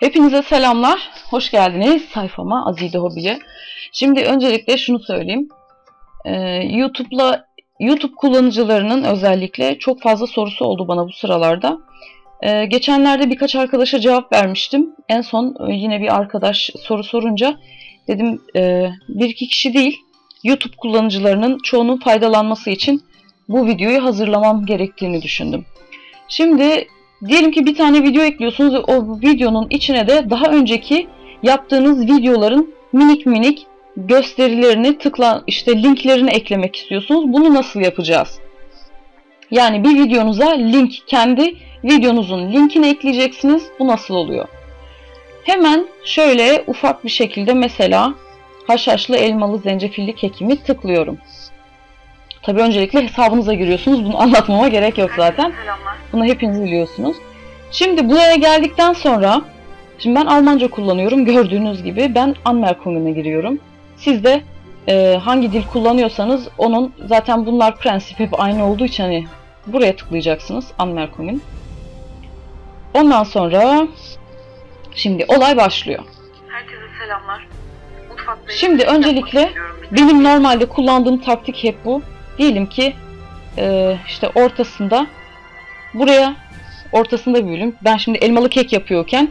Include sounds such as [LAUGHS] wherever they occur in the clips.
Hepinize selamlar. Hoş geldiniz sayfama Azide Hobi'ye. Şimdi öncelikle şunu söyleyeyim. Ee, YouTube'la YouTube kullanıcılarının özellikle çok fazla sorusu oldu bana bu sıralarda. Ee, geçenlerde birkaç arkadaşa cevap vermiştim. En son e, yine bir arkadaş soru sorunca dedim e, bir iki kişi değil YouTube kullanıcılarının çoğunun faydalanması için bu videoyu hazırlamam gerektiğini düşündüm. Şimdi Diyelim ki bir tane video ekliyorsunuz ve o videonun içine de daha önceki yaptığınız videoların minik minik gösterilerini tıkla işte linklerini eklemek istiyorsunuz. Bunu nasıl yapacağız? Yani bir videonuza link kendi videonuzun linkini ekleyeceksiniz. Bu nasıl oluyor? Hemen şöyle ufak bir şekilde mesela haşhaşlı elmalı zencefilli kekimi tıklıyorum. Tabii öncelikle hesabınıza giriyorsunuz. Bunu [LAUGHS] anlatmama gerek yok zaten. Bunu hepiniz biliyorsunuz. Şimdi buraya geldikten sonra şimdi ben Almanca kullanıyorum. Gördüğünüz gibi ben Anmerkung'una giriyorum. Siz de e, hangi dil kullanıyorsanız onun zaten bunlar prensip hep aynı olduğu için hani buraya tıklayacaksınız Anmerkungen. Ondan sonra şimdi olay başlıyor. Herkese selamlar. Mutfakta Şimdi öncelikle benim normalde kullandığım taktik hep bu. Diyelim ki e, işte ortasında buraya ortasında bir bölüm. Ben şimdi elmalı kek yapıyorken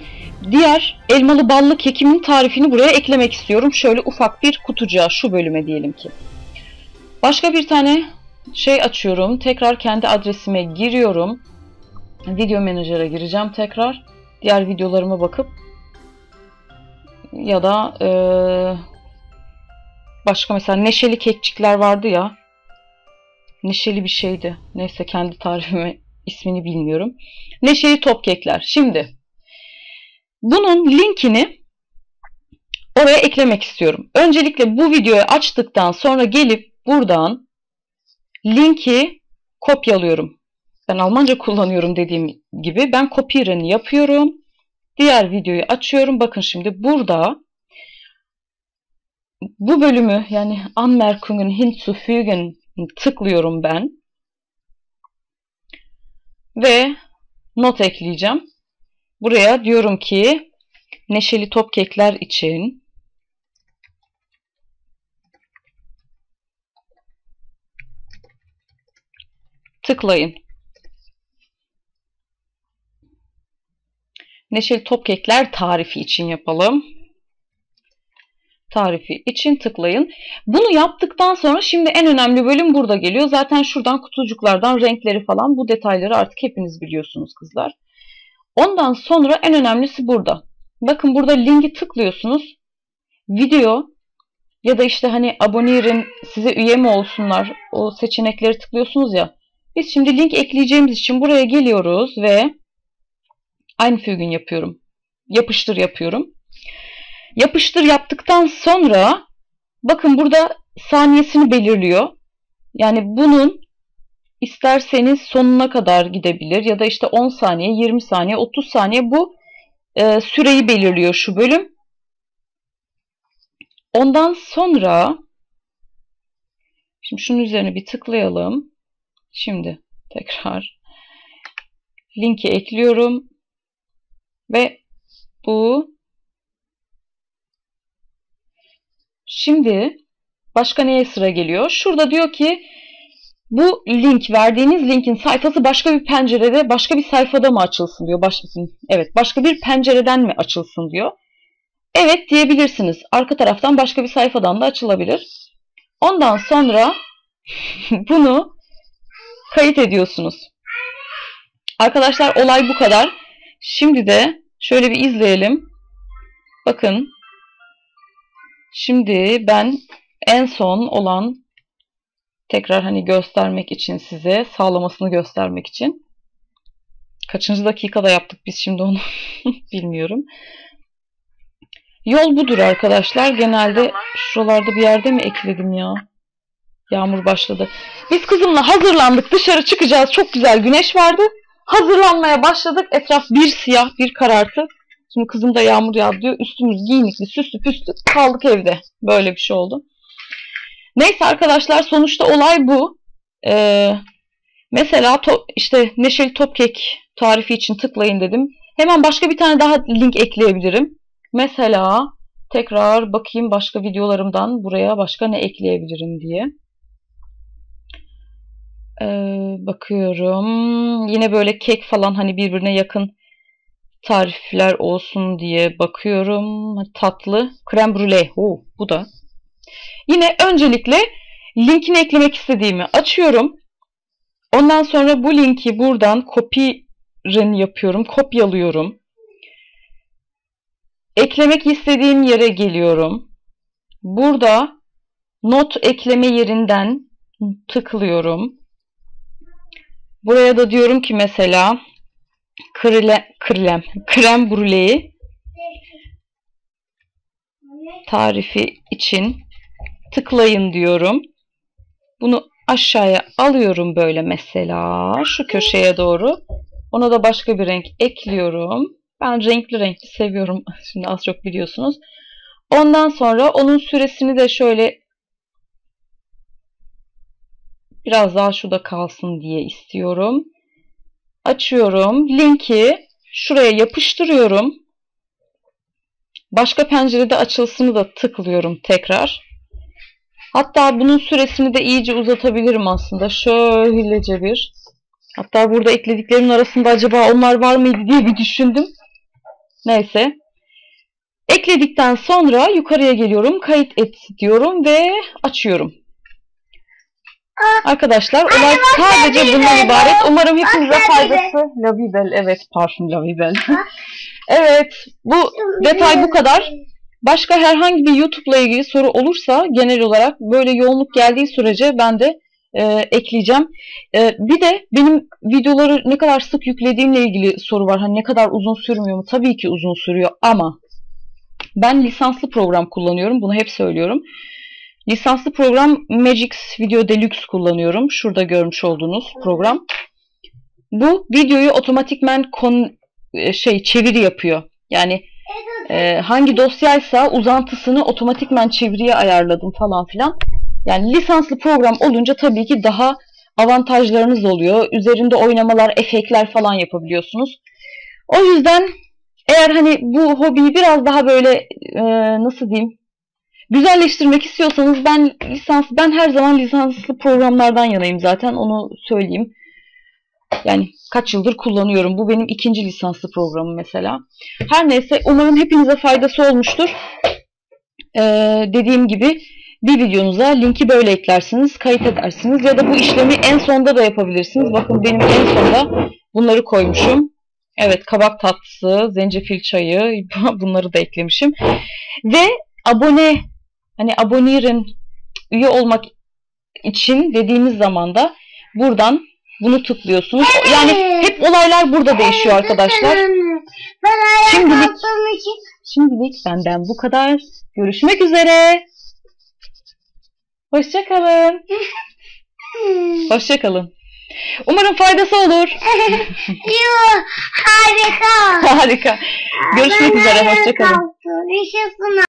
diğer elmalı ballı kekimin tarifini buraya eklemek istiyorum. Şöyle ufak bir kutucuğa şu bölüme diyelim ki. Başka bir tane şey açıyorum. Tekrar kendi adresime giriyorum. Video menajere gireceğim tekrar. Diğer videolarıma bakıp ya da e, başka mesela neşeli kekçikler vardı ya neşeli bir şeydi. Neyse kendi tarifime [LAUGHS] ismini bilmiyorum. Neşeli top kekler. Şimdi bunun linkini oraya eklemek istiyorum. Öncelikle bu videoyu açtıktan sonra gelip buradan linki kopyalıyorum. Ben Almanca kullanıyorum dediğim gibi ben kopyarını yapıyorum. Diğer videoyu açıyorum. Bakın şimdi burada bu bölümü yani Anmerkungen hinzufügen tıklıyorum ben. Ve not ekleyeceğim. Buraya diyorum ki neşeli top kekler için tıklayın. Neşeli top kekler tarifi için yapalım tarifi için tıklayın. Bunu yaptıktan sonra şimdi en önemli bölüm burada geliyor. Zaten şuradan kutucuklardan renkleri falan bu detayları artık hepiniz biliyorsunuz kızlar. Ondan sonra en önemlisi burada. Bakın burada linki tıklıyorsunuz. Video ya da işte hani aboneyerin size üye mi olsunlar o seçenekleri tıklıyorsunuz ya. Biz şimdi link ekleyeceğimiz için buraya geliyoruz ve aynı fügün yapıyorum. Yapıştır yapıyorum. Yapıştır yaptıktan sonra bakın burada saniyesini belirliyor. Yani bunun isterseniz sonuna kadar gidebilir ya da işte 10 saniye, 20 saniye, 30 saniye bu e, süreyi belirliyor şu bölüm. Ondan sonra şimdi şunun üzerine bir tıklayalım. Şimdi tekrar linki ekliyorum ve bu Şimdi başka neye sıra geliyor? Şurada diyor ki bu link verdiğiniz linkin sayfası başka bir pencerede başka bir sayfada mı açılsın diyor. Baş, evet başka bir pencereden mi açılsın diyor. Evet diyebilirsiniz. Arka taraftan başka bir sayfadan da açılabilir. Ondan sonra [LAUGHS] bunu kayıt ediyorsunuz. Arkadaşlar olay bu kadar. Şimdi de şöyle bir izleyelim. Bakın Şimdi ben en son olan tekrar hani göstermek için size sağlamasını göstermek için kaçıncı dakikada yaptık biz şimdi onu [LAUGHS] bilmiyorum. Yol budur arkadaşlar. Genelde şuralarda bir yerde mi ekledim ya? Yağmur başladı. Biz kızımla hazırlandık. Dışarı çıkacağız. Çok güzel güneş vardı. Hazırlanmaya başladık. Etraf bir siyah bir karartı. Şimdi kızım da yağmur yağdı diyor. Üstümüz giyinikli, süslü püslü kaldık evde. Böyle bir şey oldu. Neyse arkadaşlar sonuçta olay bu. Ee, mesela to, işte neşeli top kek tarifi için tıklayın dedim. Hemen başka bir tane daha link ekleyebilirim. Mesela tekrar bakayım başka videolarımdan buraya başka ne ekleyebilirim diye. Ee, bakıyorum. Yine böyle kek falan hani birbirine yakın tarifler olsun diye bakıyorum. Tatlı. Krem brûlée. Oh, bu da. Yine öncelikle linkini eklemek istediğimi açıyorum. Ondan sonra bu linki buradan copy yapıyorum. Kopyalıyorum. Eklemek istediğim yere geliyorum. Burada not ekleme yerinden tıklıyorum. Buraya da diyorum ki mesela krem, krem, krem brûléyi tarifi için tıklayın diyorum. Bunu aşağıya alıyorum böyle mesela şu köşeye doğru. Ona da başka bir renk ekliyorum. Ben renkli renkli seviyorum. [LAUGHS] Şimdi az çok biliyorsunuz. Ondan sonra onun süresini de şöyle biraz daha şurada kalsın diye istiyorum. Açıyorum. Linki şuraya yapıştırıyorum. Başka pencerede açılsını da tıklıyorum tekrar. Hatta bunun süresini de iyice uzatabilirim aslında. Şöylece bir. Hatta burada eklediklerimin arasında acaba onlar var mıydı diye bir düşündüm. Neyse. Ekledikten sonra yukarıya geliyorum. Kayıt et diyorum ve açıyorum. Arkadaşlar olay sadece bundan ibaret. Umarım hepinize faydası. Lavibel evet parfüm Lavibel. [LAUGHS] evet bu detay bu kadar. Başka herhangi bir YouTube'la ilgili soru olursa genel olarak böyle yoğunluk geldiği sürece ben de e, ekleyeceğim. E, bir de benim videoları ne kadar sık yüklediğimle ilgili soru var. Hani ne kadar uzun sürmüyor mu? Tabii ki uzun sürüyor ama ben lisanslı program kullanıyorum. Bunu hep söylüyorum. Lisanslı program Magix Video Deluxe kullanıyorum. Şurada görmüş olduğunuz program. Bu videoyu otomatikmen kon, e, şey çeviri yapıyor. Yani e, hangi dosyaysa uzantısını otomatikmen çeviriye ayarladım falan filan. Yani lisanslı program olunca tabii ki daha avantajlarınız oluyor. Üzerinde oynamalar, efektler falan yapabiliyorsunuz. O yüzden eğer hani bu hobiyi biraz daha böyle e, nasıl diyeyim güzelleştirmek istiyorsanız ben lisans ben her zaman lisanslı programlardan yanayım zaten onu söyleyeyim. Yani kaç yıldır kullanıyorum. Bu benim ikinci lisanslı programım mesela. Her neyse umarım hepinize faydası olmuştur. Ee, dediğim gibi bir videonuza linki böyle eklersiniz, kayıt edersiniz ya da bu işlemi en sonda da yapabilirsiniz. Bakın benim en sonda bunları koymuşum. Evet kabak tatlısı, zencefil çayı [LAUGHS] bunları da eklemişim. Ve abone hani abonirin üye olmak için dediğimiz zaman da buradan bunu tıklıyorsunuz. Yani hep olaylar burada değişiyor arkadaşlar. Şimdilik, şimdilik benden bu kadar. Görüşmek üzere. Hoşçakalın. [LAUGHS] Hoşçakalın. Umarım faydası olur. [LAUGHS] Harika. Harika. Görüşmek üzere. Hoşçakalın.